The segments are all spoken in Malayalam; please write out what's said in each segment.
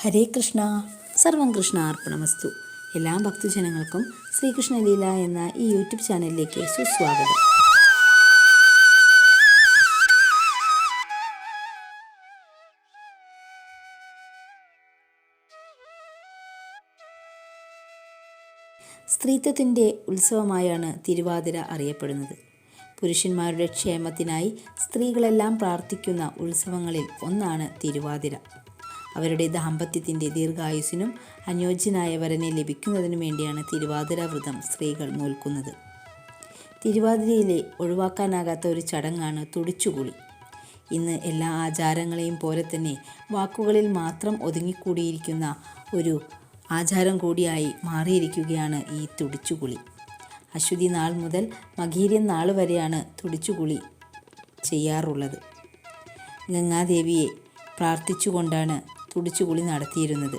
ഹരേ കൃഷ്ണ. സർവം കൃഷ്ണ അർപ്പണമസ്തു. എല്ലാ ഭക്തജനങ്ങൾക്കും ശ്രീകൃഷ്ണലീല എന്ന ഈ യൂട്യൂബ് ചാനലിലേക്ക് സുസ്വാഗതം. സ്ത്രീത്വത്തിന്റെ ഉത്സവമായാണ് തിരുവാതിര അറിയപ്പെടുന്നത്. പുരുഷന്മാരുടെ ക്ഷേമത്തിനായി സ്ത്രീകളെല്ലാം പ്രാർത്ഥിക്കുന്ന ഉത്സവങ്ങളിൽ ഒന്നാണ് തിരുവാതിര. അവരുടെ ദാമ്പത്യത്തിന്റെ ദീർഘായുസിനും അനുയോജ്യനായ വരനെ ലഭിക്കുന്നതിനു വേണ്ടിയാണ് തിരുവാതിര വ്രതം സ്ത്രീകൾ നോൽക്കുന്നത് തിരുവാതിരയിലെ ഒഴിവാക്കാനാകാത്ത ഒരു ചടങ്ങാണ് തുടിച്ചുകുളി ഇന്ന് എല്ലാ ആചാരങ്ങളെയും പോലെ തന്നെ വാക്കുകളിൽ മാത്രം ഒതുങ്ങിക്കൂടിയിരിക്കുന്ന ഒരു ആചാരം കൂടിയായി മാറിയിരിക്കുകയാണ് ഈ തുടിച്ചുകുളി. അശ്വതി നാൾ മുതൽ മകീര്യൻ നാൾ വരെയാണ് തുടിച്ചുകുളി ചെയ്യാറുള്ളത്. ഗംഗാദേവിയെ പ്രാർത്ഥിച്ചുകൊണ്ടാണ് തുടിച്ചുകുളി നടത്തിയിരുന്നത്.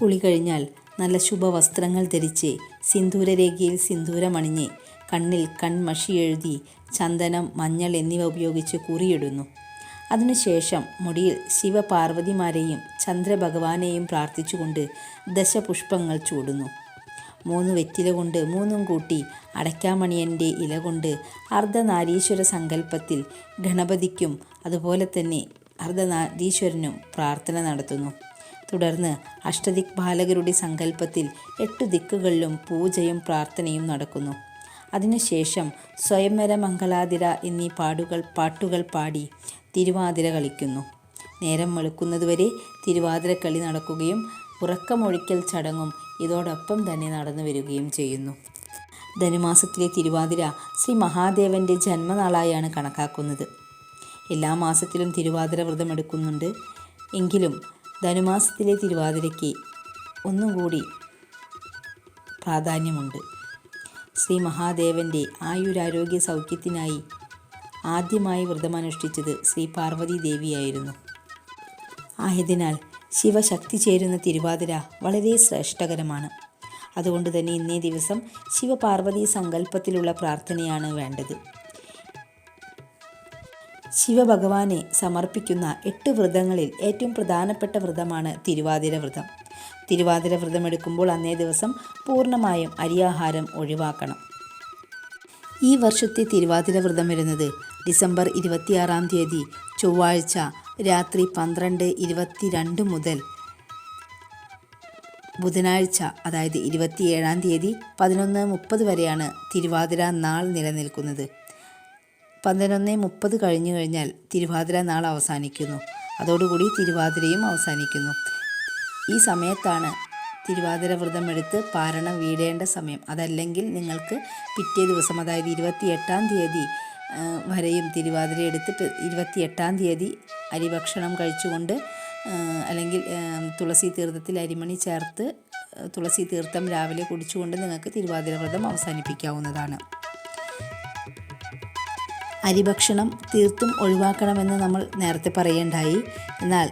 കുളി കഴിഞ്ഞാൽ നല്ല ശുഭവസ്ത്രങ്ങൾ ധരിച്ച് സിന്ദൂരരേഖയിൽ സിന്ദൂരമണിഞ്ഞ് കണ്ണിൽ കൺമഷി എഴുതി ചന്ദനം മഞ്ഞൾ എന്നിവ ഉപയോഗിച്ച് കുറിയിടുന്നു. അതിനുശേഷം മുടിയിൽ ശിവപാർവതിമാരെയും ചന്ദ്രഭഗവാനെയും പ്രാർത്ഥിച്ചുകൊണ്ട് ദശപുഷ്പങ്ങൾ ചൂടുന്നു. മൂന്ന് വെറ്റില കൊണ്ട് മൂന്നും കൂട്ടി അടയ്ക്കാമണിയന്റെ ഇല കൊണ്ട് അർദ്ധനാരീശ്വര സങ്കല്പത്തിൽ ഗണപതിക്കും അതുപോലെ തന്നെ അർദ്ധനാരീശ്വരനും പ്രാർത്ഥന നടത്തുന്നു. തുടർന്ന് അഷ്ടദിക് ബാലകരുടെ സങ്കല്പത്തിൽ എട്ടു ദിക്കുകളിലും പൂജയും പ്രാർത്ഥനയും നടക്കുന്നു. അതിനുശേഷം സ്വയംവര മംഗളാതിര എന്നീ പാടുകൾ പാട്ടുകൾ പാടി തിരുവാതിര കളിക്കുന്നു. നേരം വെളുക്കുന്നതുവരെ തിരുവാതിര കളി നടക്കുകയും ഉറക്കമൊഴിക്കൽ ചടങ്ങും ഇതോടൊപ്പം തന്നെ നടന്നു വരികയും ചെയ്യുന്നു. ധനുമാസത്തിലെ തിരുവാതിര ശ്രീ മഹാദേവന്റെ ജന്മനാളായാണ് കണക്കാക്കുന്നത്. എല്ലാ മാസത്തിലും തിരുവാതിര വ്രതം എടുക്കുന്നുണ്ട്. എങ്കിലും ധനുമാസത്തിലെ തിരുവാതിരയ്ക്ക് ഒന്നും കൂടി പ്രാധാന്യമുണ്ട്. ശ്രീ മഹാദേവന്റെ ആയുരാരോഗ്യ സൗഖ്യത്തിനായി ആദ്യമായി വ്രതമനുഷ്ഠിച്ചത് ശ്രീ പാർവതി ദേവിയായിരുന്നു. ആയതിനാൽ ശിവശക്തി ചേരുന്ന തിരുവാതിര വളരെ ശ്രേഷ്ഠകരമാണ്. അതുകൊണ്ട് തന്നെ ഇന്നേ ദിവസം ശിവപാർവതി സങ്കല്പത്തിലുള്ള പ്രാർത്ഥനയാണ് വേണ്ടത്. ശിവഭഗവാനെ സമർപ്പിക്കുന്ന എട്ട് വ്രതങ്ങളിൽ ഏറ്റവും പ്രധാനപ്പെട്ട വ്രതമാണ് തിരുവാതിര വ്രതം. തിരുവാതിര വ്രതം എടുക്കുമ്പോൾ അന്നേ ദിവസം പൂർണമായും അരിയാഹാരം ഒഴിവാക്കണം. ഈ വർഷത്തെ തിരുവാതിര വ്രതം വരുന്നത് ഡിസംബർ ഇരുപത്തിയാറാം തീയതി ചൊവ്വാഴ്ച രാത്രി പന്ത്രണ്ട് ഇരുപത്തിരണ്ട് മുതൽ ബുധനാഴ്ച അതായത് ഇരുപത്തിയേഴാം തീയതി പതിനൊന്ന് മുപ്പത് വരെയാണ് തിരുവാതിര നാൾ നിലനിൽക്കുന്നത്. പതിനൊന്ന് മുപ്പത് കഴിഞ്ഞു കഴിഞ്ഞാൽ തിരുവാതിര നാൾ അവസാനിക്കുന്നു. അതോടുകൂടി തിരുവാതിരയും അവസാനിക്കുന്നു. ഈ സമയത്താണ് തിരുവാതിര വ്രതം എടുത്ത് പാരണം വീടേണ്ട സമയം. അതല്ലെങ്കിൽ നിങ്ങൾക്ക് പിറ്റേ ദിവസം അതായത് ഇരുപത്തി എട്ടാം തീയതി വരെയും തിരുവാതിര എടുത്ത് ഇരുപത്തി എട്ടാം തീയതി അരിഭക്ഷണം കഴിച്ചുകൊണ്ട് അല്ലെങ്കിൽ തുളസി തീർത്ഥത്തിൽ അരിമണി ചേർത്ത് തുളസി തീർത്ഥം രാവിലെ കുടിച്ചുകൊണ്ട് നിങ്ങൾക്ക് തിരുവാതിര വ്രതം അവസാനിപ്പിക്കാവുന്നതാണ്. അരിഭക്ഷണം തീർത്തും ഒഴിവാക്കണമെന്ന് നമ്മൾ നേരത്തെ പറയേണ്ടായി. എന്നാൽ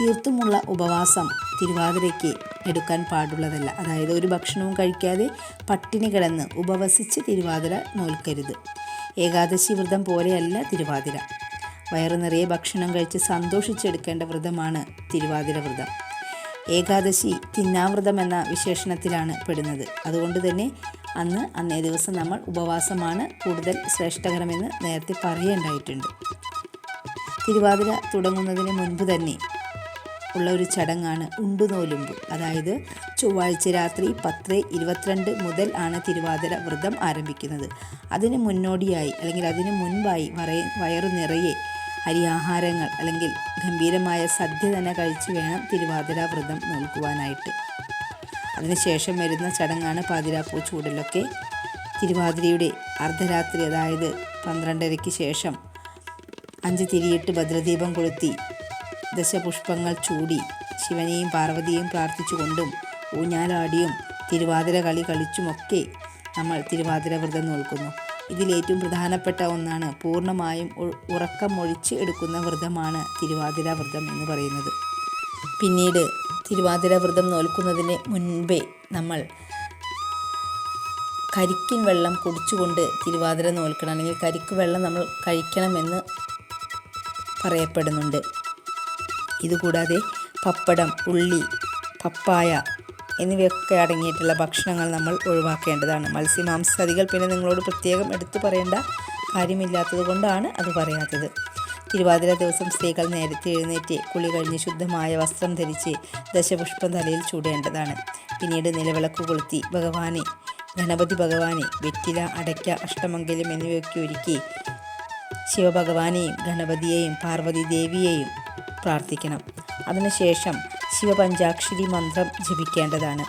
തീർത്തുമുള്ള ഉപവാസം തിരുവാതിരയ്ക്ക് എടുക്കാൻ പാടുള്ളതല്ല. അതായത് ഒരു ഭക്ഷണവും കഴിക്കാതെ പട്ടിണി കിടന്ന് ഉപവസിച്ച് തിരുവാതിര നോൽക്കരുത്. ഏകാദശി വ്രതം പോലെയല്ല തിരുവാതിര. വയറു നിറയെ ഭക്ഷണം കഴിച്ച് സന്തോഷിച്ചെടുക്കേണ്ട വ്രതമാണ് തിരുവാതിര വ്രതം. ഏകാദശി തിന്നാവ്രതം എന്ന വിശേഷണത്തിലാണ് പെടുന്നത്. അതുകൊണ്ട് തന്നെ അന്ന് അന്നേ ദിവസം നമ്മൾ ഉപവാസമാണ് കൂടുതൽ ശ്രേഷ്ഠകരമെന്ന് നേരത്തെ പറയേണ്ടായിട്ടുണ്ട്. തിരുവാതിര തുടങ്ങുന്നതിന് മുൻപ് തന്നെ ഉള്ള ഒരു ചടങ്ങാണ് ഉണ്ടുനോലുമ്പ്. അതായത് ചൊവ്വാഴ്ച രാത്രി പത്ത് ഇരുപത്തിരണ്ട് മുതൽ ആണ് തിരുവാതിര വ്രതം ആരംഭിക്കുന്നത്. അതിന് മുന്നോടിയായി അല്ലെങ്കിൽ അതിന് മുൻപായി വറയ വയറു നിറയെ അരിയാഹാരങ്ങൾ അല്ലെങ്കിൽ ഗംഭീരമായ സദ്യ തന്നെ കഴിച്ചു വേണം തിരുവാതിര വ്രതം നോൽക്കുവാനായിട്ട് അതിനുശേഷം വരുന്ന ചടങ്ങാണ് പാതിരാപ്പൂ ചൂടലൊക്കെ. തിരുവാതിരയുടെ അർദ്ധരാത്രി അതായത് പന്ത്രണ്ടരയ്ക്ക് ശേഷം അഞ്ച് തിരിയിട്ട് ഭദ്രദീപം കൊളുത്തി ദശപുഷ്പങ്ങൾ ചൂടി ശിവനെയും പാർവതിയെയും പ്രാർത്ഥിച്ചുകൊണ്ടും ഊഞ്ഞാലാടിയും തിരുവാതിര കളി കളിച്ചുമൊക്കെ നമ്മൾ തിരുവാതിര വ്രതം നോൽക്കുന്നു. ഇതിലേറ്റവും പ്രധാനപ്പെട്ട ഒന്നാണ് പൂർണമായും ഉറക്കം ഒഴിച്ച് എടുക്കുന്ന വ്രതമാണ് തിരുവാതിര വ്രതം എന്ന് പറയുന്നത്. പിന്നീട് തിരുവാതിര വ്രതം നോൽക്കുന്നതിന് മുൻപേ നമ്മൾ കരിക്കിൻ വെള്ളം കുടിച്ചുകൊണ്ട് തിരുവാതിര നോൽക്കണം. അല്ലെങ്കിൽ കരിക്ക് വെള്ളം നമ്മൾ കഴിക്കണമെന്ന് പറയപ്പെടുന്നുണ്ട്. ഇതുകൂടാതെ പപ്പടം ഉള്ളി പപ്പായ എന്നിവയൊക്കെ അടങ്ങിയിട്ടുള്ള ഭക്ഷണങ്ങൾ നമ്മൾ ഒഴിവാക്കേണ്ടതാണ്. മത്സ്യമാംസാദികൾ പിന്നെ നിങ്ങളോട് പ്രത്യേകം എടുത്തു പറയേണ്ട കാര്യമില്ലാത്തത് കൊണ്ടാണ് അത് പറയാത്തത്. തിരുവാതിര ദിവസം സ്ത്രീകൾ നേരത്തെ എഴുന്നേറ്റ് കുളി കഴിഞ്ഞ് ശുദ്ധമായ വസ്ത്രം ധരിച്ച് ദശപുഷ്പം തലയിൽ ചൂടേണ്ടതാണ്. പിന്നീട് നിലവിളക്ക് കൊളുത്തി ഭഗവാനെ ഗണപതി ഭഗവാനെ വെറ്റില അടയ്ക്ക അഷ്ടമംഗലം എന്നിവയൊക്കെ ഒരുക്കി ശിവഭഗവാനെയും ഗണപതിയെയും പാർവതി ദേവിയെയും പ്രാർത്ഥിക്കണം. അതിനുശേഷം ശിവപഞ്ചാക്ഷരി മന്ത്രം ജപിക്കേണ്ടതാണ്.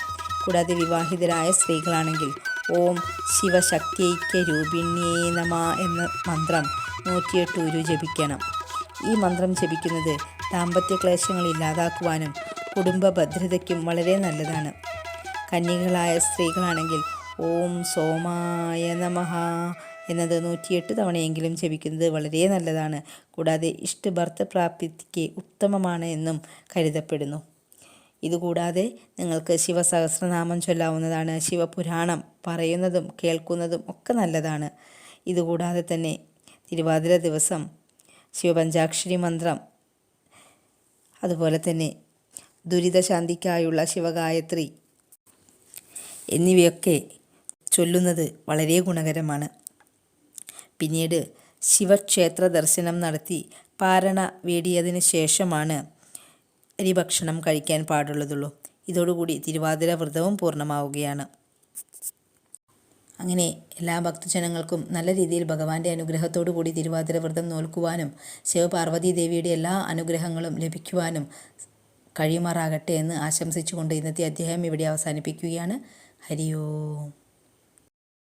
കൂടാതെ വിവാഹിതരായ സ്ത്രീകളാണെങ്കിൽ ഓം ശിവശക്തിക്ക് രൂപിണ്യേ നമ എന്ന മന്ത്രം നൂറ്റിയെട്ട് ഉരു ജപിക്കണം. ഈ മന്ത്രം ജപിക്കുന്നത് ദാമ്പത്യ ക്ലേശങ്ങൾ ഇല്ലാതാക്കുവാനും കുടുംബ ഭദ്രതയ്ക്കും വളരെ നല്ലതാണ്. കന്യകളായ സ്ത്രീകളാണെങ്കിൽ ഓം സോമായ നമഹ എന്നത് നൂറ്റിയെട്ട് തവണയെങ്കിലും ജപിക്കുന്നത് വളരെ നല്ലതാണ്. കൂടാതെ ഇഷ്ടഭർത്ത പ്രാപ്തിക്ക് ഉത്തമമാണ് എന്നും കരുതപ്പെടുന്നു. ഇതുകൂടാതെ നിങ്ങൾക്ക് ശിവസഹസ്രനാമം ചൊല്ലാവുന്നതാണ്. ശിവപുരാണം പറയുന്നതും കേൾക്കുന്നതും ഒക്കെ നല്ലതാണ്. ഇതുകൂടാതെ തന്നെ തിരുവാതിര ദിവസം ശിവപഞ്ചാക്ഷരി മന്ത്രം. അതുപോലെ തന്നെ ദുരിതശാന്തിക്കായുള്ള ശിവഗായത്രി എന്നിവയൊക്കെ ചൊല്ലുന്നത് വളരെ ഗുണകരമാണ്. പിന്നീട് ശിവക്ഷേത്ര ദർശനം നടത്തി പാരണ വേടിയതിന് ശേഷമാണ് അരിഭക്ഷണം കഴിക്കാൻ പാടുള്ളതുള്ളൂ. ഇതോടുകൂടി തിരുവാതിര വ്രതവും പൂർണമാവുകയാണ്. അങ്ങനെ എല്ലാ ഭക്തജനങ്ങൾക്കും നല്ല രീതിയിൽ ഭഗവാന്റെ അനുഗ്രഹത്തോടു കൂടി തിരുവാതിര വ്രതം നോൽക്കുവാനും ശിവപാർവതി ദേവിയുടെ എല്ലാ അനുഗ്രഹങ്ങളും ലഭിക്കുവാനും കഴിയുമാറാകട്ടെ എന്ന് ആശംസിച്ചുകൊണ്ട് ഇന്നത്തെ അധ്യായം ഇവിടെ അവസാനിപ്പിക്കുകയാണ്. ഹരി ഓം